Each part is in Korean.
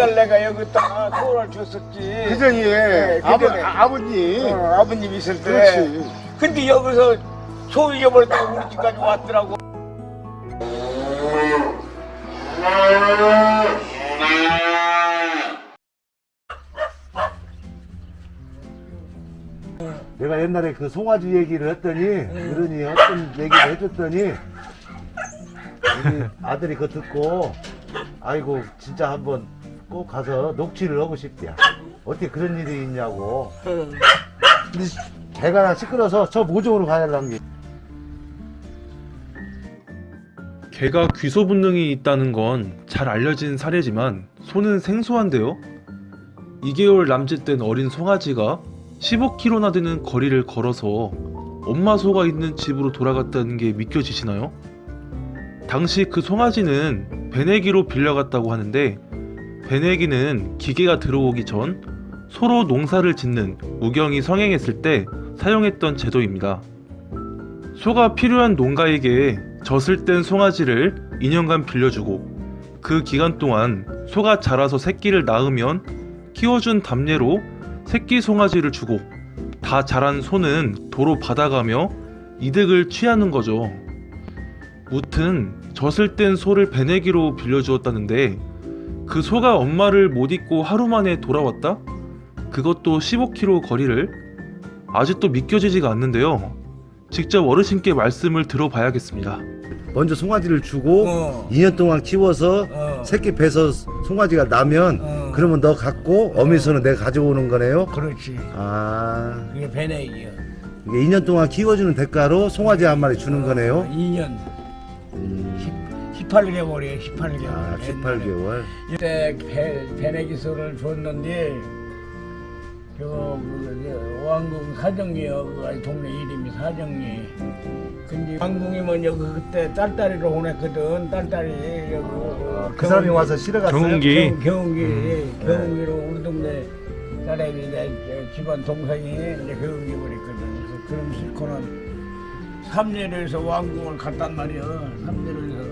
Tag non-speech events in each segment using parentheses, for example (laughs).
그날 내가 여기다가 소를 줬었지. 그전이 네, 아버, 그전에. 아, 아버님 어, 아버님 있을 때. 그렇지 근데 여기서 소 잊어버렸다고 우리 집까지 왔더라고. 내가 옛날에 그 송아지 얘기를 했더니 그러니 어떤 얘기를 해줬더니 우리 아들이 그거 듣고 아이고 진짜 한번 꼭 가서 녹취를 하고 싶대요 어떻게 그런 일이 있냐고 근데 개가 시끄러서 저 모종으로 가야라는 게 개가 귀소 본능이 있다는 건 잘 알려진 사례지만 소는 생소한데요. 2개월 남짓된 어린 송아지가 15km나 되는 거리를 걸어서 엄마 소가 있는 집으로 돌아갔다는 게 믿겨지시나요? 당시 그 송아지는 배내기로 빌려갔다고 하는데 배내기는 기계가 들어오기 전 소로 농사를 짓는 우경이 성행했을 때 사용했던 제도입니다. 소가 필요한 농가에게 젖을 뗀 송아지를 2년간 빌려주고 그 기간 동안 소가 자라서 새끼를 낳으면 키워준 담례로 새끼 송아지를 주고 다 자란 소는 도로 받아가며 이득을 취하는 거죠. 무튼 젖을 뗀 소를 배내기로 빌려주었다는데 그 소가 엄마를 못 잊고 하루 만에 돌아왔다? 그것도 15km 거리를 아직도 믿겨지지가 않는데요. 직접 어르신께 말씀을 들어봐야겠습니다. 먼저 송아지를 주고 어. 2년 동안 키워서 어. 새끼 배서 송아지가 나면 어. 그러면 너 갖고 어미소는 내가 가져오는 거네요 그렇지. 아 그게 배내기야. 이게 2년 동안 키워주는 대가로 송아지 한 마리 주는 거네요 2년. 음, 18개월이에요, 18개월. 아 18개월? 이때 배, 배내기 소를 줬는데 저 그, 왕궁 사정리요 그 동네 이름이 사정리. 근데 왕궁이면 여기 그때 딸딸이로 보냈거든. 딸딸이 여기 그 사람이 와서 실어갔어요? 경운기. 경, 경운기. 음, 경운기로 우리 동네 딸애비 내 집안 동생이 이제 경운기 버렸거든. 그래서 그럼 싣고는 삼례로에서 왕궁을 갔단 말이야. 삼례로에서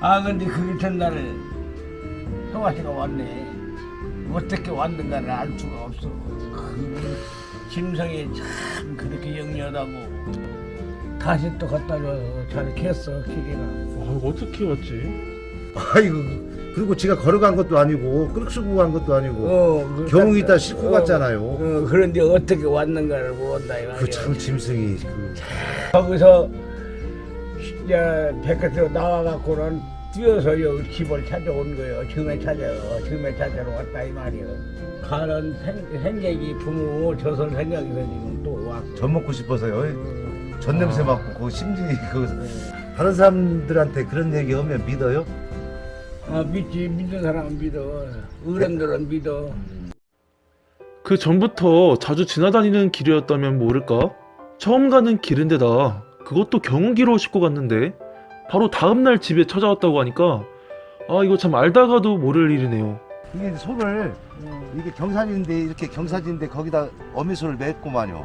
아 근데 그게 전날에 형아씨가 왔네. 어떻게 왔는가를 알 수가 없어. 그 심성이 참 그렇게 영리하다고. 다시 또 갖다 줘서 잘 캤어 기계가. 아, 어떻게 왔지? 아이고 그리고 지가 걸어간 것도 아니고 끌쓰고 간 것도 아니고. 어, 그 경웅이 딱- 다 싣고 어, 갔잖아요. 어, 그런데 어떻게 왔는가를 모른다 이 말이야. 그참 짐승이 그. 거기서 이제 백화점 나와갖고는 뛰어서 여기 집을 찾아온 거예요. 처음에 찾아, 처음에 찾아러 왔다 이 말이에요. 가는 생, 생각이 부모 저선 생각이 지금 또 왔어. 젖 먹고 싶어서요 젖 냄새 맡고 그 심진이 그 다른 사람들한테 그런 얘기 하면 믿어요? 아, 믿지, 믿는 사람은 믿어. 어른들은 믿어. 그 전부터 자주 지나다니는 길이었다면 모를까? 처음 가는 길인데다 그것도 경운기로 싣고 갔는데. 바로 다음날 집에 찾아왔다고 하니까 아 이거 참 알다가도 모를 일이네요. 이게 소를 이게 경산인데 이렇게 경사진데 거기다 어미소를 맺고만요.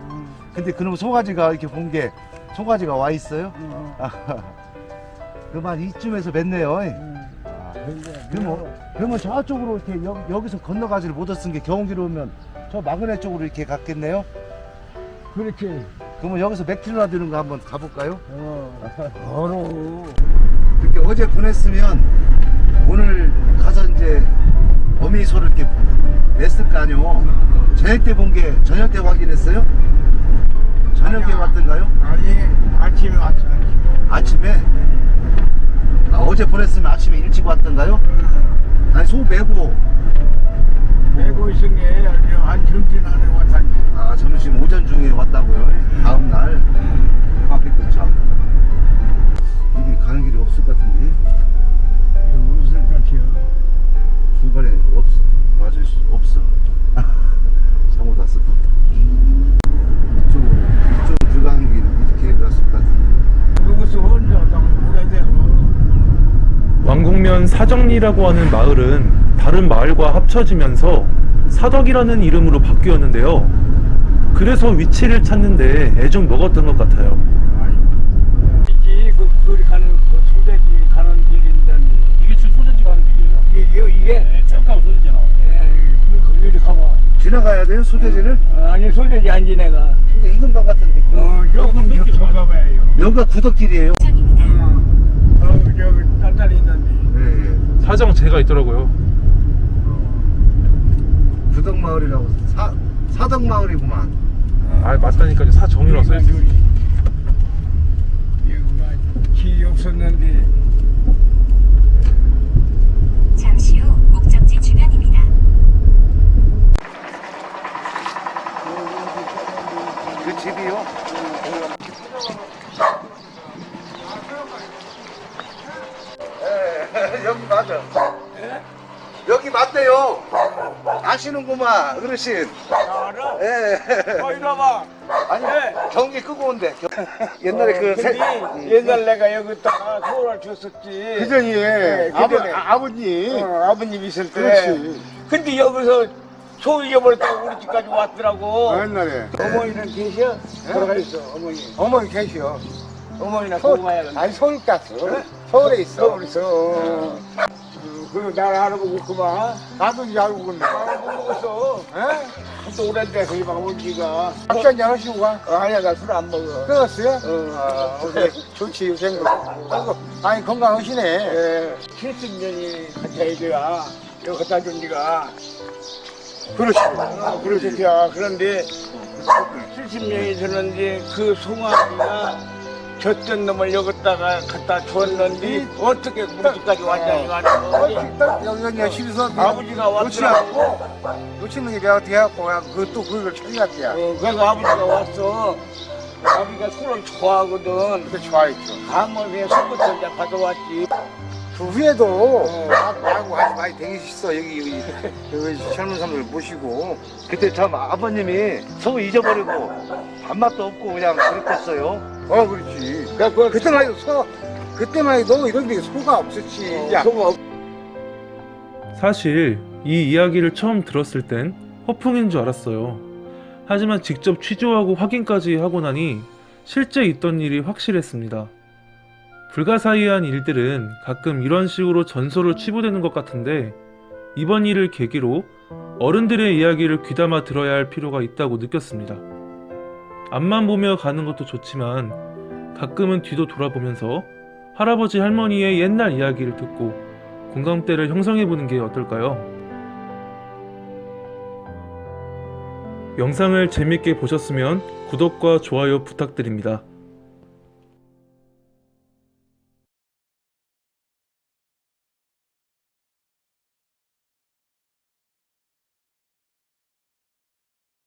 근데 그럼 송아지가 이렇게 본게 송아지가 와 있어요? (laughs) 그만 이쯤에서 맺네요. 아, 그러면 그러면 저쪽으로 이렇게 여, 여기서 건너가지를 못했은 게 경운기로 오면 저 마그네 쪽으로 이렇게 갔겠네요? 그렇지. 그러면 여기서 맥힐러나 되는 거 한번 가볼까요? 어, 걸어. 이렇게 어제 보냈으면 오늘 가서 이제 어미 소를 이렇게 냈을 거 아니오. 저녁 때 본 게 저녁 때 확인했어요? 저녁에. 왔던가요? 아니, 아침에 왔어, 아침에. 아, 어제 보냈으면 아침에 일찍 왔던가요? 아니 소 메고 메고 있은 게한 점심 안에 왔다니. 아 점심 오전 중에 왔다고요? 날? 아 그쵸 이게 가는 길이 없을 것 같은데 웃을 것이요. 중간에 없 맞아 없어 (laughs) 잘못 왔어 이쪽으로 이쪽으로 들어가는 길 이렇게 갔을 것 같은데 여기서 혼자. 왕궁면 사정리라고 하는 마을은 다른 마을과 합쳐지면서 사덕이라는 이름으로 바뀌었는데요. 그래서 위치를 찾는데 애 좀 먹었던 것 같아요. 이게 그, 그 가는 그 소재지 가는 길인데 이게 지금 소재지 가는 길이에요. 이게 이게, 이게 네, 쭉 가면 소재지 나와요. 예, 그, 그 이렇게 가봐. 지나가야 돼요 소재지를? 어, 어 아니 소재지 안 지내가. 근데 이 근방 같은데. 어, 조금 더 가봐요. 여기가 구덕길이에요. 어, 어 저기 단단히 있는데. 네. 사정 제가 있더라고요. 구덕마을이라고 사 사덕마을이구만. 아 맞다니까요. 사정이라고. 여기가 길이 없었는데 잠시 후 목적지 주변입니다. 그 집이요? 예, 여기 맞아. 여기 맞대요. 아시는구만, 어르신. 알아? 예. 어 이리 와봐. 아니, 네. 경기 끄고 온대. 겨- (laughs) 옛날에 그 새. 근데 옛날 내가 여기다가 소를 줬었지. 그전이 네, 아버, 그전에. 아, 아버님 어, 아버님 있을 때. 그렇지. 근데 여기서 소 잊어버렸다고 우리 집까지 왔더라고. 옛날에 어머니는 계셔? 돌아가 있어 어머니. 어머니 계시오 어머니나 서울, 보고 가야 아니 서울 갔어 서울에 있어 서울 있어. 어. 그리고 날 알아보고 그만. 나도 이제 알고 아, 못 먹었어. 에? 또 오랜 데서 이방 온 지가. 박수 한잔 하시고 가 어, 아니야, 나 술 안 먹어. 끊었어요? 어, 아. 좋지 요새는 아이고, 아니 건강하시네 예, 70년이 같이 해줘야 이거 갖다 준 지가. 그렇지 어, 그렇지, 야. 그런데 70년이 되는데 그 송아지가 젖던 놈을 여기다가 갖다 줬는데 어떻게 집까지 왔냐, 이 말이야. 딱 여기 여기 집에서 아버지가 왔더라고. 놓치는 게 내가 돼갖고 그또 그걸 찾아갈게야 어, 그래서 아버지가 왔어. 아버지가 술을 좋아하거든. 그때 좋아했죠 그냥 술부터 이제 가져왔지. 그 후에도 나하고 같이 많이 댕기셨어 여기 여기 여기 젊은 사람들 모시고 그때 참 아버님이 소 잊어버리고 밥맛도 없고 그냥 그랬겠어요. 어 그렇지 그래서 그때만 해도 소 그때만 해도 이런 데 소가 없었지 야 소가 사실 이 이야기를 처음 들었을 땐 허풍인 줄 알았어요. 하지만 직접 취조하고 확인까지 하고 나니 실제 있던 일이 확실했습니다. 불가사의한 일들은 가끔 이런 식으로 전설로 치부되는 것 같은데 이번 일을 계기로 어른들의 이야기를 귀담아 들어야 할 필요가 있다고 느꼈습니다. 앞만 보며 가는 것도 좋지만 가끔은 뒤도 돌아보면서 할아버지 할머니의 옛날 이야기를 듣고 공감대를 형성해 보는 게 어떨까요? 영상을 재밌게 보셨으면 구독과 좋아요 부탁드립니다.